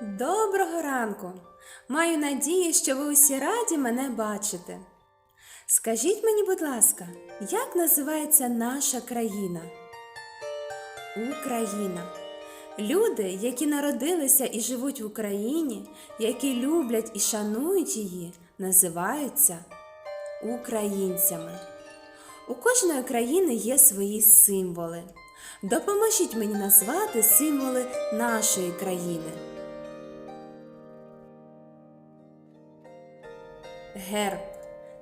Доброго ранку! Маю надію, що ви усі раді мене бачити. Скажіть мені, будь ласка, як називається наша країна? Україна. Люди, які народилися і живуть в Україні, які люблять і шанують її, називаються українцями. У кожної країни є свої символи. Допоможіть мені назвати символи нашої країни. Герб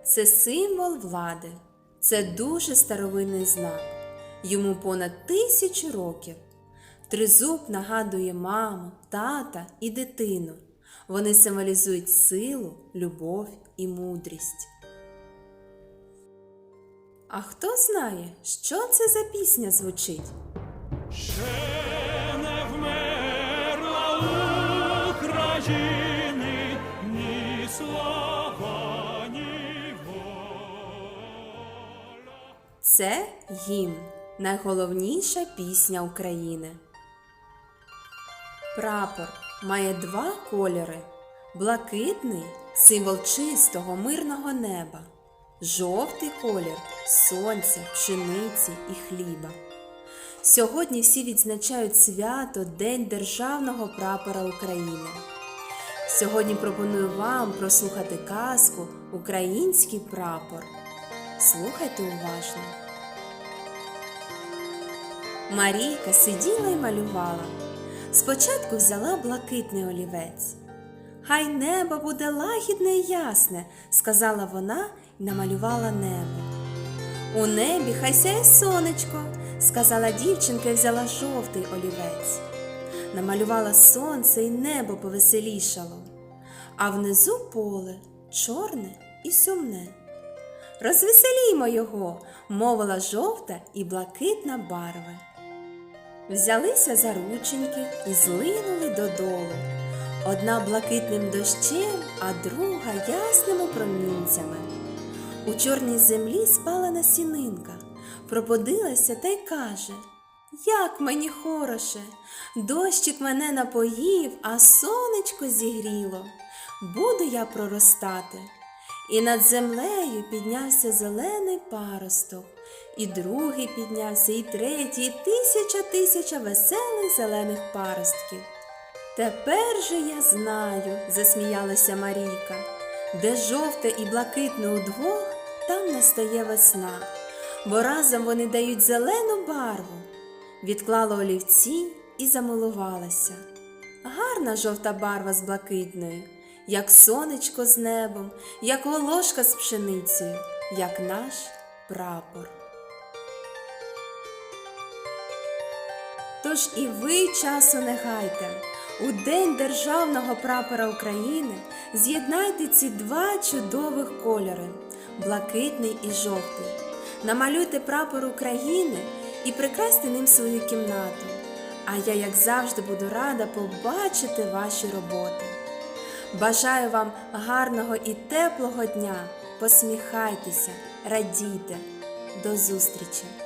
це символ влади, це дуже старовинний знак. Йому понад тисячу років. Тризуб нагадує маму, тата і дитину. Вони символізують силу, любов і мудрість. А хто знає, що це за пісня звучить? Це гімн, найголовніша пісня України. Прапор має два кольори: блакитний символ чистого мирного неба, жовтий колір сонця, пшениці і хліба. Сьогодні всі відзначають свято День Державного прапора України. Сьогодні пропоную вам прослухати казку Український прапор. Слухайте уважно. Марійка сиділа і малювала. Спочатку взяла блакитний олівець. Хай небо буде лагідне і ясне, сказала вона і намалювала небо. У небі хай сяє сонечко, сказала дівчинка і взяла жовтий олівець. Намалювала сонце і небо повеселішало, а внизу поле чорне і сумне. Розвеселімо його, мовила жовта і блакитна барви. Взялися за рученьки і злинули додолу. Одна блакитним дощем, а друга ясними промінцями. У чорній землі спала насінинка, пробудилася та й каже Як мені хороше, дощик мене напоїв, а сонечко зігріло. Буду я проростати. І над землею піднявся зелений паросток, і другий піднявся, і третій, і тисяча тисяча веселих зелених паростків. Тепер же я знаю, засміялася Марійка, де жовте і блакитне удвох, там настає весна, бо разом вони дають зелену барву. Відклала олівці і замилувалася. Гарна жовта барва з блакитною, як сонечко з небом, як волошка з пшеницею, як наш прапор. Тож і ви часу не гайте. У День Державного прапора України з'єднайте ці два чудових кольори блакитний і жовтий. Намалюйте прапор України і прикрасьте ним свою кімнату. А я, як завжди, буду рада побачити ваші роботи. Бажаю вам гарного і теплого дня. Посміхайтеся, радійте. До зустрічі!